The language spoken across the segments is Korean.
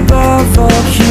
above all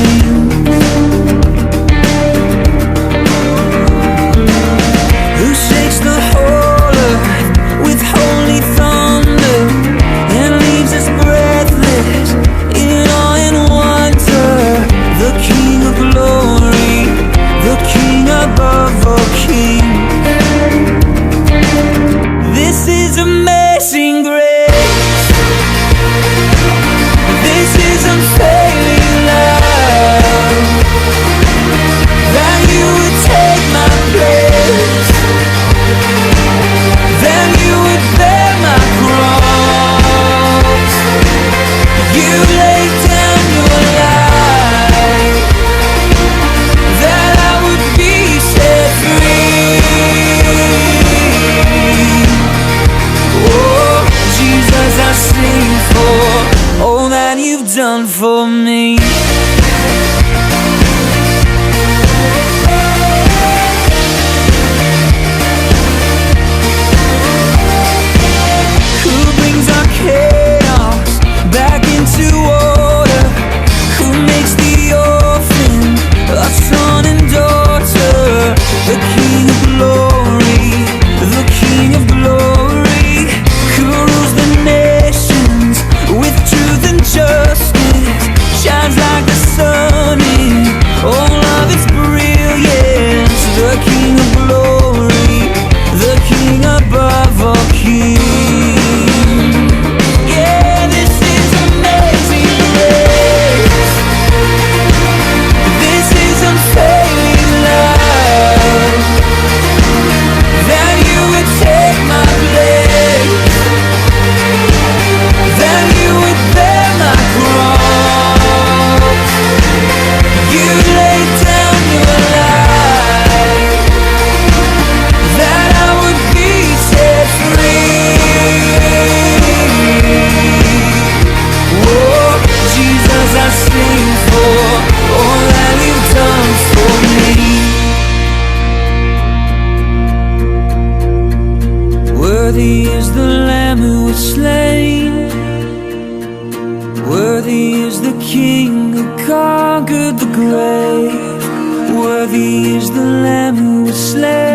Worthy is the Lamb who was slain.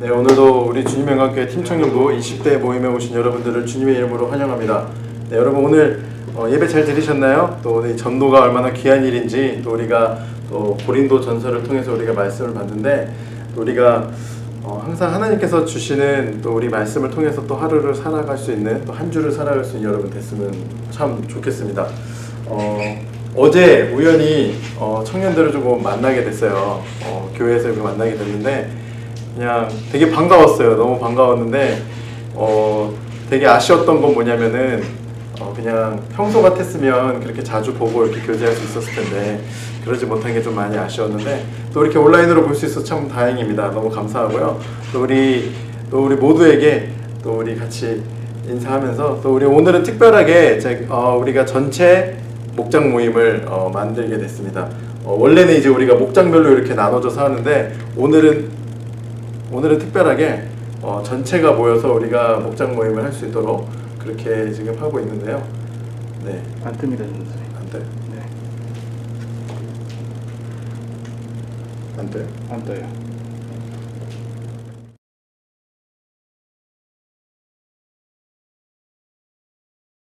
네, 오늘도 우리 주님의 관계 팀 청년부 20대 모임에 오신 여러분들을 주님의 이름으로 환영합니다. 네, 여러분 오늘 어, 예배 잘 들으셨나요? 또 오늘 이 전도가 얼마나 귀한 일인지 또 우리가 또 고린도 전설을 통해서 우리가 말씀을 봤는데 또 우리가 어, 항상 하나님께서 주시는 또 우리 말씀을 통해서 또 하루를 살아갈 수 있는 또 한 주를 살아갈 수 있는 여러분 됐으면 참 좋겠습니다. 어, 어제 우연히 어, 청년들을 조금 만나게 됐어요. 어, 교회에서 만나게 됐는데 그냥 되게 반가웠어요. 너무 반가웠는데 어 되게 아쉬웠던 건 뭐냐면은 어 그냥 평소 같았으면 그렇게 자주 보고 이렇게 교제할 수 있었을 텐데 그러지 못한 게 좀 많이 아쉬웠는데 또 이렇게 온라인으로 볼 수 있어서 참 다행입니다. 너무 감사하고요. 또 우리 또 우리 모두에게 또 우리 같이 인사하면서 또 우리 오늘은 특별하게 제, 어, 우리가 전체 목장 모임을 어, 만들게 됐습니다. 어, 원래는 이제 우리가 목장별로 이렇게 나눠져서 하는데 오늘은 오늘은 특별하게 어, 전체가 모여서 우리가 목장 모임을 할 수 있도록 그렇게 지금 하고 있는데요. 네, 안 뜹니다, 전선생님. 안 돼, 네, 안 돼. 안 떠요.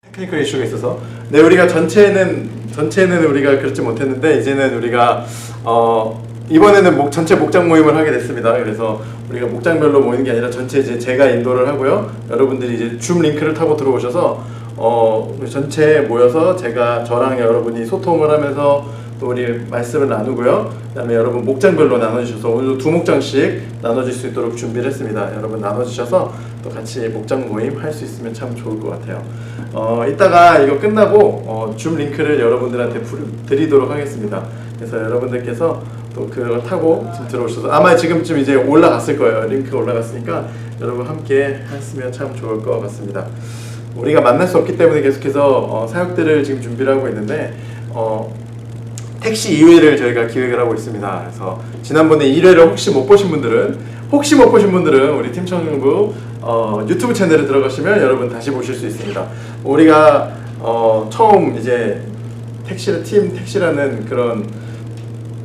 테크니컬 이슈가 있어서 네 우리가 전체는 전체는 우리가 그렇지 못했는데 이제는 우리가 어 이번에는 목 전체 목장 모임을 하게 됐습니다. 그래서 우리가 목장별로 모이는 게 아니라 전체 이제 제가 인도를 하고요. 여러분들이 이제 줌 링크를 타고 들어오셔서 어 전체 모여서 제가 저랑 여러분이 소통을 하면서 또 우리 말씀을 나누고요. 그다음에 여러분 목장별로 나눠주셔서 오늘도 두 목장씩 나눠줄 수 있도록 준비를 했습니다. 여러분 나눠주셔서 또 같이 목장 모임 할 수 있으면 참 좋을 것 같아요. 어, 이따가 이거 끝나고 어, 줌 링크를 여러분들한테 부- 드리도록 하겠습니다. 그래서 여러분들께서 또 그걸 타고 지금 들어오셔서 아마 지금쯤 이제 올라갔을 거예요. 링크 올라갔으니까 여러분 함께 했으면 참 좋을 것 같습니다. 우리가 만날 수 없기 때문에 계속해서 어, 사역들을 지금 준비를 하고 있는데 어, 택시 2회를 저희가 기획을 하고 있습니다. 그래서 지난번에 1회를 혹시 못 보신 분들은 혹시 못 보신 분들은 우리 팀청부 어, 유튜브 채널에 들어가시면 여러분 다시 보실 수 있습니다. 우리가 어, 처음 이제 택시 팀 택시라는 그런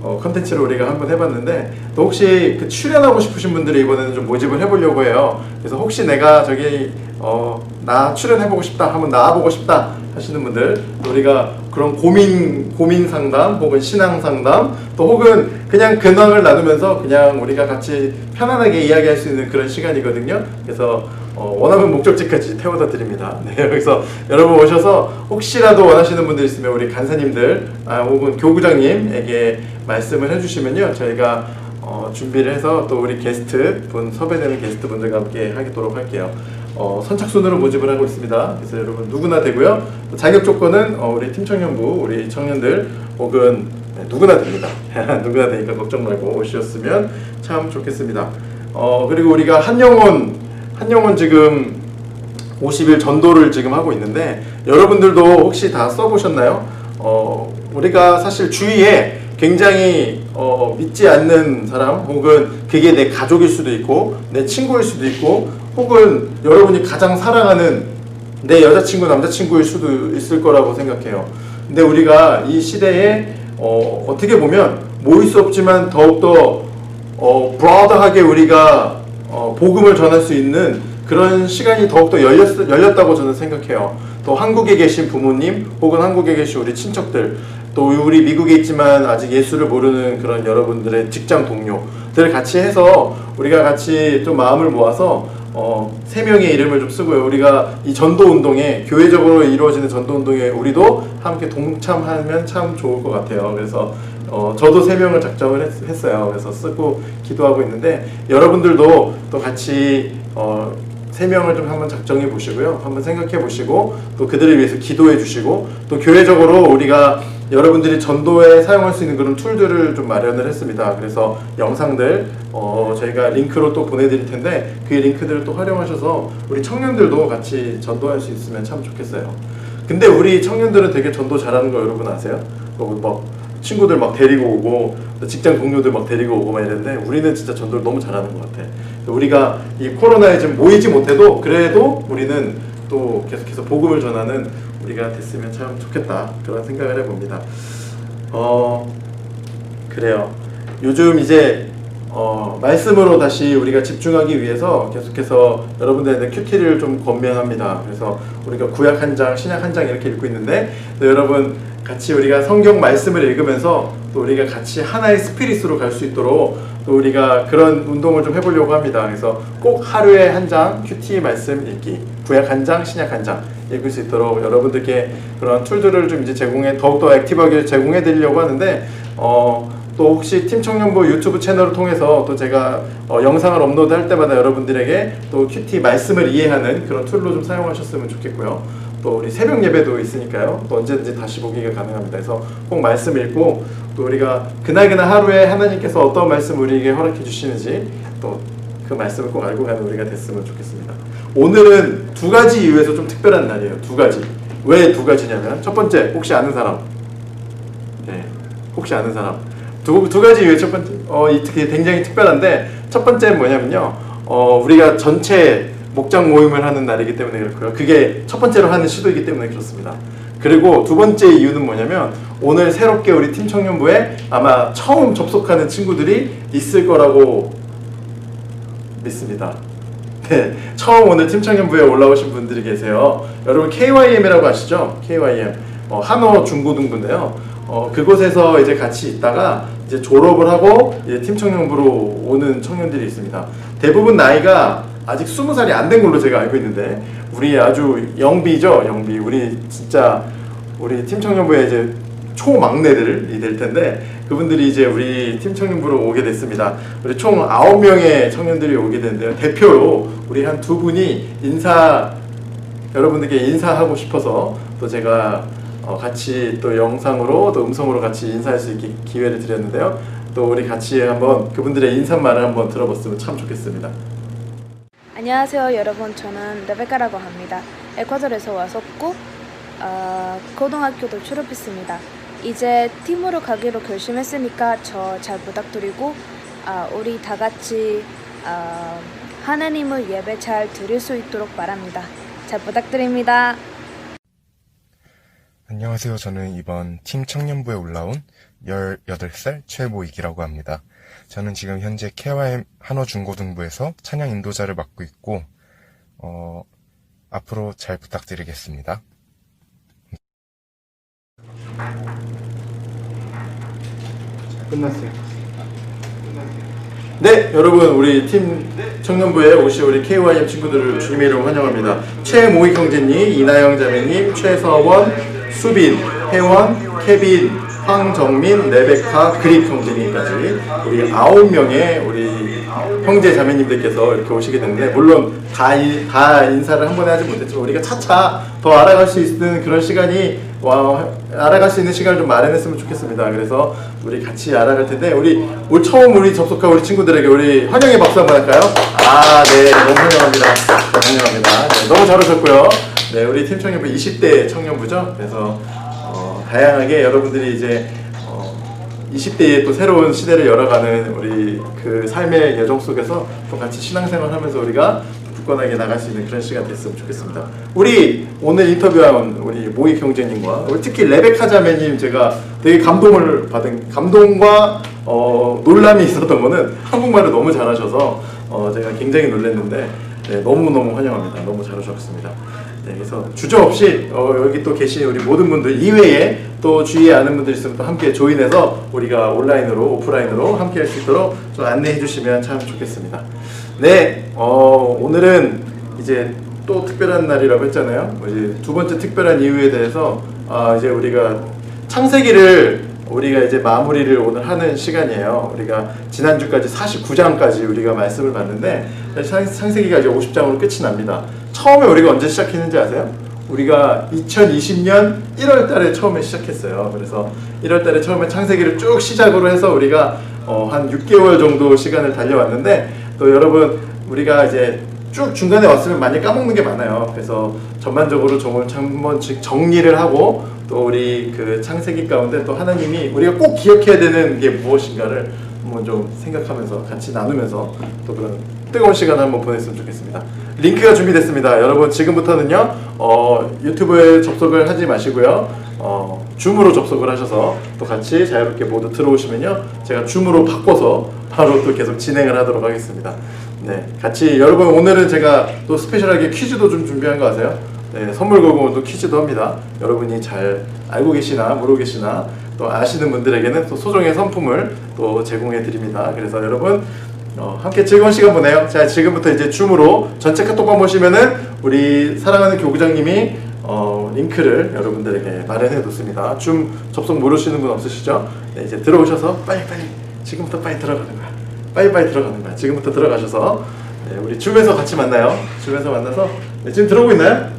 어, 컨텐츠를 우리가 한번 해봤는데 또 혹시 그 출연하고 싶으신 분들이 이번에는 좀 모집을 해보려고 해요. 그래서 혹시 내가 저기 어, 나 출연해보고 싶다 하면 나와보고 싶다 하시는 분들 또 우리가 그런 고민 고민 상담 혹은 신앙 상담 또 혹은 그냥 근황을 나누면서 그냥 우리가 같이 편안하게 이야기할 수 있는 그런 시간이거든요. 그래서 어, 원하는 목적지까지 태워다 드립니다. 네, 여기서 여러분 오셔서 혹시라도 원하시는 분들 있으면 우리 간사님들 아, 혹은 교구장님에게 말씀을 해주시면요 저희가 어, 준비를 해서 또 우리 게스트 분 섭외되는 게스트 분들과 함께 하도록 할게요. 어, 선착순으로 모집을 하고 있습니다. 그래서 여러분 누구나 되고요. 또 자격 조건은 어, 우리 팀청년부 우리 청년들 혹은 네, 누구나 됩니다. 누구나 되니까 걱정 말고 오셨으면 참 좋겠습니다. 어, 그리고 우리가 한영혼 한영혼 지금 50일 전도를 지금 하고 있는데 여러분들도 혹시 다 써보셨나요? 어, 우리가 사실 주위에 굉장히 어, 믿지 않는 사람 혹은 그게 내 가족일 수도 있고 내 친구일 수도 있고 혹은 여러분이 가장 사랑하는 내 여자친구 남자친구일 수도 있을 거라고 생각해요. 근데 우리가 이 시대에 어, 어떻게 보면 모일 수 없지만 더욱더 어, 브라더하게 우리가 어, 복음을 전할 수 있는 그런 시간이 더욱더 열렸, 열렸다고 저는 생각해요. 또 한국에 계신 부모님 혹은 한국에 계신 우리 친척들 또 우리 미국에 있지만 아직 예수를 모르는 그런 여러분들의 직장 동료들 같이 해서 우리가 같이 좀 마음을 모아서 어, 세 명의 이름을 좀 쓰고요. 우리가 이 전도 운동에 교회적으로 이루어지는 전도 운동에 우리도 함께 동참하면 참 좋을 것 같아요. 그래서 어, 저도 세 명을 작정을 했, 어요 그래서 쓰고 기도하고 있는데 여러분들도 또 같이 어, 세 명을 좀 한번 작정해 보시고요. 한번 생각해 보시고 또 그들을 위해서 기도해 주시고 또 교회적으로 우리가 여러분들이 전도에 사용할 수 있는 그런 툴들을 좀 마련을 했습니다. 그래서 영상들 어, 저희가 링크로 또 보내드릴 텐데 그 링크들을 또 활용하셔서 우리 청년들도 같이 전도할 수 있으면 참 좋겠어요. 근데 우리 청년들은 되게 전도 잘하는 거 여러분 아세요? 뭐, 막 친구들 막 데리고 오고 직장 동료들 막 데리고 오고 막 이랬는데 우리는 진짜 전도를 너무 잘하는 것 같아. 우리가 이 코로나에 좀 모이지 못해도 그래도 우리는 또 계속해서 복음을 전하는 우리가 됐으면 참 좋겠다 그런 생각을 해봅니다. 어 그래요. 요즘 이제 어, 말씀으로 다시 우리가 집중하기 위해서 계속해서 여러분들한테 큐티를 좀 권면합니다. 그래서 우리가 구약 한 장, 신약 한 장 이렇게 읽고 있는데 또 여러분 같이 우리가 성경 말씀을 읽으면서 또 우리가 같이 하나의 스피릿으로 갈 수 있도록 또 우리가 그런 운동을 좀 해보려고 합니다. 그래서 꼭 하루에 한 장 큐티 말씀 읽기, 구약 한 장, 신약 한 장 읽을 수 있도록 여러분들께 그런 툴들을 좀 이제 제공해 더욱더 액티브하게 제공해 드리려고 하는데 어, 또 혹시 팀 청년부 유튜브 채널을 통해서 또 제가 어, 영상을 업로드할 때마다 여러분들에게 또 큐티 말씀을 이해하는 그런 툴로 좀 사용하셨으면 좋겠고요. 또 우리 새벽 예배도 있으니까요. 또 언제든지 다시 보기가 가능합니다. 그래서 꼭 말씀 읽고 또 우리가 그날그날 하루에 하나님께서 어떤 말씀 우리에게 허락해 주시는지 또 그 말씀을 꼭 알고 가는 우리가 됐으면 좋겠습니다. 오늘은 두 가지 이유에서 좀 특별한 날이에요. 두 가지. 왜 두 가지냐면 첫 번째 혹시 아는 사람? 네, 혹시 아는 사람? 두, 두 가지 이유 첫 번째 어, 이 굉장히 특별한데 첫 번째는 뭐냐면요. 어, 우리가 전체 목장 모임을 하는 날이기 때문에 그렇고요. 그게 첫 번째로 하는 시도이기 때문에 그렇습니다. 그리고 두 번째 이유는 뭐냐면 오늘 새롭게 우리 팀 청년부에 아마 처음 접속하는 친구들이 있을 거라고 믿습니다. 네, 처음 오늘 팀 청년부에 올라오신 분들이 계세요. 여러분 KYM이라고 아시죠? KYM 어, 한어 중고등부인데요. 어, 그곳에서 이제 같이 있다가 이제 졸업을 하고 이제 팀 청년부로 오는 청년들이 있습니다. 대부분 나이가 아직 20살이 안 된 걸로 제가 알고 있는데 우리 아주 영비죠, 영비. 우리 진짜 우리 팀 청년부에 이제 초막내들이 될 텐데 그분들이 이제 우리 팀 청년부로 오게 됐습니다. 우리 총 9명의 청년들이 오게 됐는데요. 대표로 우리 한 두 분이 인사 여러분들께 인사하고 싶어서 또 제가 어, 같이 또 영상으로 또 음성으로 같이 인사할 수 있게 기회를 드렸는데요. 또 우리 같이 한번 그분들의 인사말을 한번 들어봤으면 참 좋겠습니다. 안녕하세요 여러분. 저는 레베카라고 합니다. 에콰도르에서 왔었고 어, 고등학교도 졸업했습니다. 이제 팀으로 가기로 결심했으니까 저 잘 부탁드리고 아, 우리 다 같이 아, 하나님을 예배 잘 드릴 수 있도록 바랍니다. 잘 부탁드립니다. 안녕하세요. 저는 이번 팀 청년부에 올라온 18살 최모익이라고 합니다. 저는 지금 현재 KYM 한어중고등부에서 찬양 인도자를 맡고 있고, 어, 앞으로 잘 부탁드리겠습니다. 끝났어요. 네, 여러분 우리 팀 청년부에 오신 우리 KYM 친구들을 주님의 이름 환영합니다. 최모익 형제님, 이나영 자매님, 최서원, 수빈, 혜원, 케빈, 황정민, 레베카, 그립 형제님까지 우리 아홉 명의 우리 형제 자매님들께서 이렇게 오시게 됐는데 물론 다, 이- 다 인사를 한 번에 하지 못했지만 우리가 차차 더 알아갈 수 있는 그런 시간이 와, 알아갈 수 있는 시간을 좀 마련했으면 좋겠습니다. 그래서 우리 같이 알아갈 텐데 우리 올 처음 우리 접속한 우리 친구들에게 우리 환영의 박수 한번 할까요? 아, 네, 너무 환영합니다. 네, 환영합니다. 네, 너무 잘 오셨고요. 네, 우리 팀 청년부 20대 청년부죠. 그래서 어, 다양하게 여러분들이 이제 어, 20대의 또 새로운 시대를 열어가는 우리 그 삶의 여정 속에서 또 같이 신앙생활 하면서 우리가 굳건하게 나갈 수 있는 그런 시간 됐으면 좋겠습니다. 우리 오늘 인터뷰한 우리 모익 형제님과 우리 특히 레베카 자매님 제가 되게 감동을 받은 감동과 어, 놀람이 있었던 거는 한국말을 너무 잘하셔서 어, 제가 굉장히 놀랐는데 네, 너무 너무 환영합니다. 너무 잘하셨습니다. 네, 그래서 주저 없이 어, 여기 또 계신 우리 모든 분들 이외에 또 주위에 아는 분들 있으면 또 함께 조인해서 우리가 온라인으로 오프라인으로 함께 할 수 있도록 좀 안내해 주시면 참 좋겠습니다. 네, 어, 오늘은 이제 또 특별한 날이라고 했잖아요. 이제 두 번째 특별한 이유에 대해서 아, 이제 우리가 창세기를 우리가 이제 마무리를 오늘 하는 시간이에요. 우리가 지난주까지 49장까지 우리가 말씀을 봤는데 창- 창세기가 이제 50장으로 끝이 납니다. 처음에 우리가 언제 시작했는지 아세요? 우리가 2020년 1월 달에 처음에 시작했어요. 그래서 1월 달에 처음에 창세기를 쭉 시작으로 해서 우리가 어, 한 6개월 정도 시간을 달려왔는데 또 여러분 우리가 이제 쭉 중간에 왔으면 많이 까먹는 게 많아요. 그래서 전반적으로 좀한 번씩 정리를 하고 또 우리 그 창세기 가운데 또 하나님이 우리가 꼭 기억해야 되는 게 무엇인가를 한번 좀 생각하면서 같이 나누면서 또 그런 뜨거운 시간을 한번 보냈으면 좋겠습니다. 링크가 준비됐습니다. 여러분 지금부터는요 어, 유튜브에 접속을 하지 마시고요. 어, 줌으로 접속을 하셔서 또 같이 자유롭게 모두 들어오시면요 제가 줌으로 바꿔서 바로 또 계속 진행을 하도록 하겠습니다. 네, 같이 여러분 오늘은 제가 또 스페셜하게 퀴즈도 좀 준비한 거 아세요? 네, 선물 또 퀴즈도 합니다. 여러분이 잘 알고 계시나 모르고 계시나 또 아시는 분들에게는 또 소정의 선품을 또 제공해 드립니다. 그래서 여러분 어, 함께 즐거운 시간 보내요. 자, 지금부터 이제 줌으로 전체 카톡방 보시면은 우리 사랑하는 교구장님이 어, 링크를 여러분들에게 마련해 놓습니다. 줌 접속 모르시는 분 없으시죠? 네, 이제 들어오셔서 빨리 빨리 지금부터 빨리 들어가는 거야. 빨리 빨리 들어가는 거야. 지금부터 들어가셔서 네, 우리 줌에서 같이 만나요. 줌에서 만나서 네, 지금 들어오고 있나요?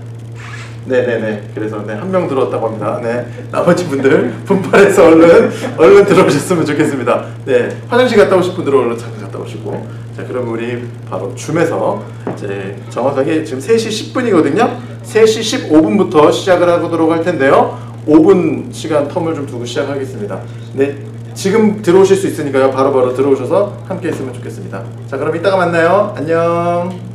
네네네. 그래서 네, 한 명 들어왔다고 합니다. 네. 나머지 분들 분발해서 얼른 얼른 들어오셨으면 좋겠습니다. 네. 화장실 갔다 오실 분들은 얼른 잠깐 갔다 오시고. 자, 그럼 우리 바로 줌에서 이제 정확하게 지금 3시 10분이거든요. 3시 15분부터 시작을 하도록 할 텐데요. 5분 시간 텀을 좀 두고 시작하겠습니다. 네. 지금 들어오실 수 있으니까요. 바로 바로 들어오셔서 함께 했으면 좋겠습니다. 자, 그럼 이따가 만나요. 안녕.